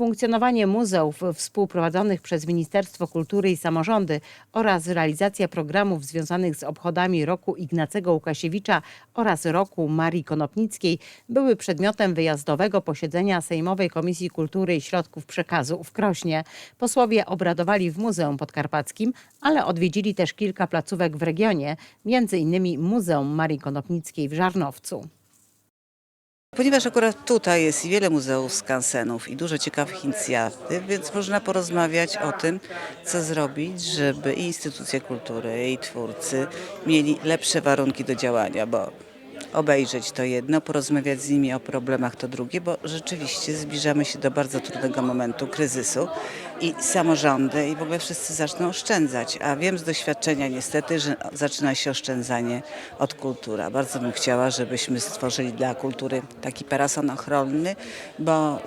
Funkcjonowanie muzeów współprowadzonych przez Ministerstwo Kultury i Samorządy oraz realizacja programów związanych z obchodami roku Ignacego Łukasiewicza oraz roku Marii Konopnickiej były przedmiotem wyjazdowego posiedzenia Sejmowej Komisji Kultury i Środków Przekazu w Krośnie. Posłowie obradowali w Muzeum Podkarpackim, ale odwiedzili też kilka placówek w regionie, między innymi Muzeum Marii Konopnickiej w Żarnowcu. Ponieważ akurat tutaj jest wiele muzeów, skansenów i dużo ciekawych inicjatyw, więc można porozmawiać o tym, co zrobić, żeby i instytucje kultury, i twórcy mieli lepsze warunki do działania, bo obejrzeć to jedno, porozmawiać z nimi o problemach to drugie, bo rzeczywiście zbliżamy się do bardzo trudnego momentu kryzysu i samorządy i w ogóle wszyscy zaczną oszczędzać, a wiem z doświadczenia niestety, że zaczyna się oszczędzanie od kultury. Bardzo bym chciała, żebyśmy stworzyli dla kultury taki parason ochronny, bo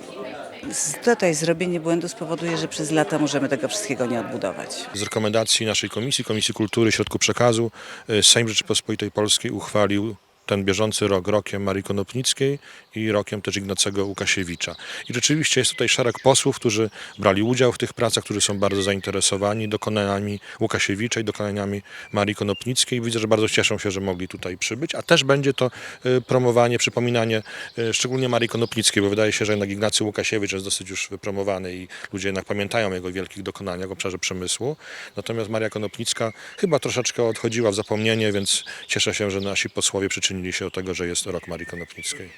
tutaj zrobienie błędu spowoduje, że przez lata możemy tego wszystkiego nie odbudować. Z rekomendacji naszej komisji, Komisji Kultury i Środków Przekazu, y, Sejm Rzeczypospolitej Polskiej uchwalił ten bieżący rok rokiem Marii Konopnickiej i rokiem też Ignacego Łukasiewicza. I rzeczywiście jest tutaj szereg posłów, którzy brali udział w tych pracach, którzy są bardzo zainteresowani dokonaniami Łukasiewicza i dokonaniami Marii Konopnickiej. Widzę, że bardzo cieszą się, że mogli tutaj przybyć, a też będzie to y, promowanie, przypominanie y, szczególnie Marii Konopnickiej, bo wydaje się, że jednak Ignacy Łukasiewicz jest dosyć już wypromowany i ludzie jednak pamiętają jego wielkich dokonaniach w obszarze przemysłu. Natomiast Maria Konopnicka chyba troszeczkę odchodziła w zapomnienie, więc cieszę się, że nasi posłowie przyczynili się do tego, że jest rok Marii Konopnickiej.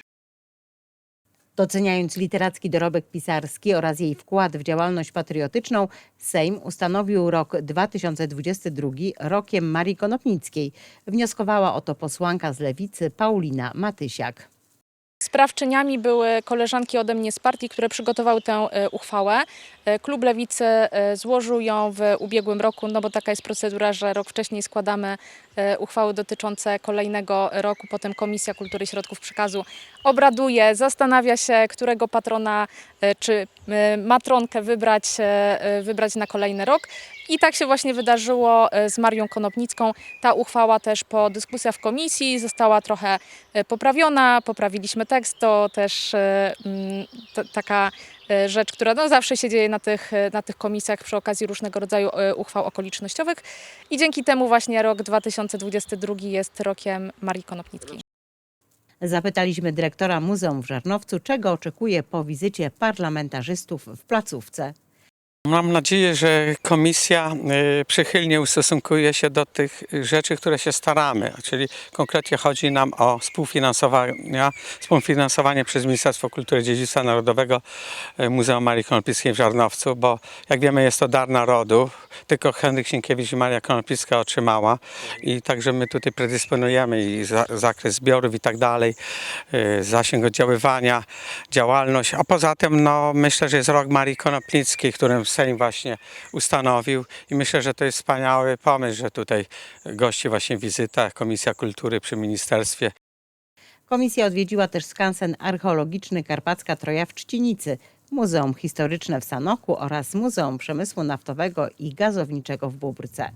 Doceniając literacki dorobek pisarski oraz jej wkład w działalność patriotyczną, Sejm ustanowił rok 2022 rokiem Marii Konopnickiej. Wnioskowała o to posłanka z Lewicy Paulina Matysiak. Sprawczyniami były koleżanki ode mnie z partii, które przygotowały tę e, uchwałę. E, Klub Lewicy e, złożył ją w ubiegłym roku, no bo taka jest procedura, że rok wcześniej składamy uchwały dotyczące kolejnego roku. Potem Komisja Kultury i Środków Przekazu obraduje, zastanawia się, którego patrona czy matronkę wybrać, e, e, wybrać na kolejny rok. I tak się właśnie wydarzyło e, z Marią Konopnicką. Ta uchwała też po dyskusjach w komisji została trochę e, poprawiona, poprawiliśmy tekst. To też e, mm, taka e, rzecz, która no, zawsze się dzieje na tych, e, na tych komisjach przy okazji różnego rodzaju e, uchwał okolicznościowych. I dzięki temu właśnie rok 2022 jest rokiem Marii Konopnickiej. Zapytaliśmy dyrektora Muzeum w Żarnowcu, czego oczekuje po wizycie parlamentarzystów w placówce. Mam nadzieję, że komisja y, przychylnie ustosunkuje się do tych rzeczy, które się staramy, czyli konkretnie chodzi nam o współfinansowanie, współfinansowanie przez Ministerstwo Kultury i Dziedzictwa Narodowego y, Muzeum Marii Konopnickiej w Żarnowcu, bo jak wiemy jest to dar narodu, tylko Henryk Sienkiewicz i Maria Konopnicka otrzymała i także my tutaj predysponujemy i za, zakres zbiorów i tak dalej, y, zasięg oddziaływania, działalność, a poza tym no, myślę, że jest rok Marii Konopnickiej, którym Sejm właśnie ustanowił i myślę, że to jest wspaniały pomysł, że tutaj gości właśnie wizyta Komisja Kultury przy Ministerstwie Komisja odwiedziła też skansen archeologiczny Karpacka Troja w Trzcinicy, Muzeum Historyczne w Sanoku oraz Muzeum Przemysłu Naftowego i Gazowniczego w Bóbrce.